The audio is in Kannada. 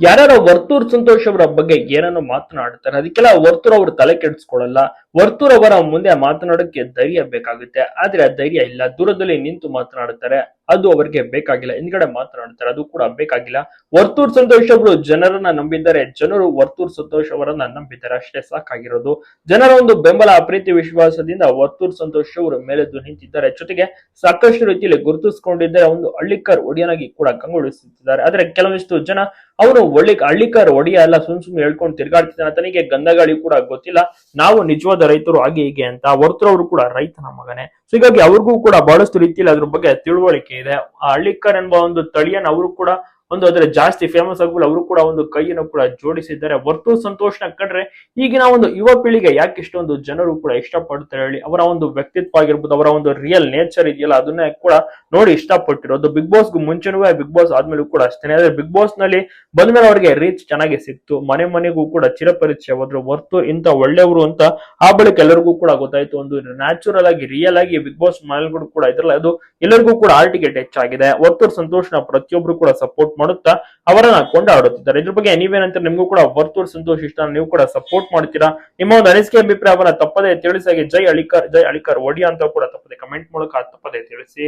ಯಾರ್ಯಾರೋ ವರ್ತೂರ್ ಸಂತೋಷ್ ಅವರ ಬಗ್ಗೆ ಏನನ್ನೋ ಮಾತನಾಡ್ತಾರೆ, ಅದಕ್ಕೆಲ್ಲ ವರ್ತೂರ್ ಅವರು ತಲೆ ಕೆಡಿಸ್ಕೊಳ್ಳಲ್ಲ. ವರ್ತೂರ್ ಅವರ ಮುಂದೆ ಮಾತನಾಡೋಕೆ ಧೈರ್ಯ ಬೇಕಾಗುತ್ತೆ. ಆದ್ರೆ ಆ ಧೈರ್ಯ ಇಲ್ಲ. ದೂರದಲ್ಲಿ ನಿಂತು ಮಾತನಾಡುತ್ತಾರೆ ಅದು ಅವರಿಗೆ ಬೇಕಾಗಿಲ್ಲ. ಹಿಂದ್ಗಡೆ ಮಾತನಾಡ್ತಾರೆ. ಅದು ಕೂಡ ಬೇಕಾಗಿಲ್ಲ. ವರ್ತೂರ್ ಸಂತೋಷ್ ಅವರು ಜನರನ್ನ ನಂಬಿದ್ದಾರೆ. ಜನರು ವರ್ತೂರ್ ಸಂತೋಷ್ ಅವರನ್ನ ನಂಬಿದ್ದಾರೆ. ಅಷ್ಟೇ ಸಾಕಾಗಿರೋದು. ಜನರ ಒಂದು ಬೆಂಬಲ ಪ್ರೀತಿ ವಿಶ್ವಾಸದಿಂದ ವರ್ತೂರ್ ಸಂತೋಷ್ ಅವರು ಮೇಲೆದ್ದು ನಿಂತಿದ್ದಾರೆ. ಜೊತೆಗೆ ಸಾಕಷ್ಟು ರೀತಿಯಲ್ಲಿ ಗುರುತಿಸಿಕೊಂಡಿದ್ದಾರೆ ಒಂದು ಹಳ್ಳಿಕರ್ ಒಡಿಯನಾಗಿ ಕೂಡ ಕಂಗೊಳಿಸುತ್ತಿದ್ದಾರೆ. ಆದ್ರೆ ಕೆಲವೊಂದಿಷ್ಟು ಜನ ಅವನು ಒಳ್ಳೆ ಹಳ್ಳಿಕರ್ ಒಡಿಯ ಎಲ್ಲ ಸುಮ್ ಸುಮ್ಮನೆ ಹೇಳ್ಕೊಂಡು ತಿರ್ಗಾಡ್ತಿದ್ದಾನೆ. ತನಗೆ ಗಂಧಗಾಳಿ ಕೂಡ ಗೊತ್ತಿಲ್ಲ. ನಾವು ನಿಜವಾದ ರೈತರು ಹಾಗೆ ಹೀಗೆ ಅಂತ. ಹೊರತರವ್ರು ಕೂಡ ರೈತನ ಮಗನೇ. ಸೊ ಹೀಗಾಗಿ ಅವ್ರಿಗೂ ಕೂಡ ಬಹಳಷ್ಟು ರೀತಿಯಲ್ಲಿ ಅದ್ರ ಬಗ್ಗೆ ತಿಳುವಳಿಕೆ ಇದೆ. ಆ ಹಳ್ಳಿಕರ್ ಎಂಬ ಒಂದು ತಳಿಯನ್ನು ಅವರು ಕೂಡ ಒಂದು ಅದರ ಜಾಸ್ತಿ ಫೇಮಸ್ ಆಗ್ಬಿಟ್ಟು ಅವರು ಕೂಡ ಒಂದು ಕೈಯನ್ನು ಕೂಡ ಜೋಡಿಸಿದ್ದಾರೆ. ವರ್ತೂರ್ ಸಂತೋಷನ ಕಂಡ್ರೆ ಈಗಿನ ಒಂದು ಯುವ ಪೀಳಿಗೆ ಯಾಕೆ ಇಷ್ಟೊಂದು ಜನರು ಕೂಡ ಇಷ್ಟಪಡ್ತಾರೆ ಹೇಳಿ. ಅವರ ಒಂದು ವ್ಯಕ್ತಿತ್ವ ಆಗಿರ್ಬೋದು, ಅವರ ಒಂದು ರಿಯಲ್ ನೇಚರ್ ಇದೆಯಲ್ಲ, ಅದನ್ನ ಕೂಡ ನೋಡಿ ಇಷ್ಟಪಟ್ಟಿರೋದು. ಬಿಗ್ ಬಾಸ್ಗೂ ಮುಂಚೆನೂ ಬಿಗ್ ಬಾಸ್ ಆದ್ಮೇಲೂ ಕೂಡ ಅಷ್ಟೇ. ಆದ್ರೆ ಬಿಗ್ ಬಾಸ್ನಲ್ಲಿ ಬಂದ್ಮೇಲೆ ಅವರಿಗೆ ರೀಚ್ ಚೆನ್ನಾಗಿ ಸಿಕ್ತು. ಮನೆ ಮನೆಗೂ ಕೂಡ ಚಿರಪರಿಚಯ ಹೋದ್ರು. ಹೊರ್ತು ಇಂತ ಒಳ್ಳೆಯವರು ಅಂತ ಆ ಬಳಿಕ ಎಲ್ಲರಿಗೂ ಕೂಡ ಗೊತ್ತಾಯ್ತು. ಒಂದು ನ್ಯಾಚುರಲ್ ಆಗಿ ರಿಯಲ್ ಆಗಿ ಬಿಗ್ ಬಾಸ್ ಮನೆಗಳು ಕೂಡ ಇದ್ರಲ್ಲ, ಅದು ಎಲ್ಲರಿಗೂ ಕೂಡ ಆಲ್ ಟಿಕೆಟ್ ಹೆಚ್ಚಾಗಿದೆ. ವರ್ತೂರ್ ಸಂತೋಷ್ನ ಪ್ರತಿಯೊಬ್ರು ಕೂಡ ಸಪೋರ್ಟ್ ಮಾಡುತ್ತಾ ಅವರನ್ನ ಕೊಂಡಾಡುತ್ತಿದ್ದಾರೆ. ಇದ್ರ ಬಗ್ಗೆ ನೀವೇನಂತ ನಿಮಗೂ ಕೂಡ ವರ್ತೂರ್ ಸಂತೋಷ್ ಇಷ್ಟ. ನೀವು ಕೂಡ ಸಪೋರ್ಟ್ ಮಾಡ್ತೀರಾ? ನಿಮ್ಮ ಒಂದು ಅನಿಸಿಕೆ ಅಭಿಪ್ರಾಯವನ್ನ ತಪ್ಪದೆ ಹಾಗೆ ಜೈ ಅಳಿಕರ್ ಜೈ ಅಳಿಕರ್ ಒಡಿಯಾ ಅಂತ ಕೂಡ ತಪ್ಪದೆ ಕಮೆಂಟ್ ಮೂಲಕ ತಪ್ಪದೆ ತಿಳಿಸಿ.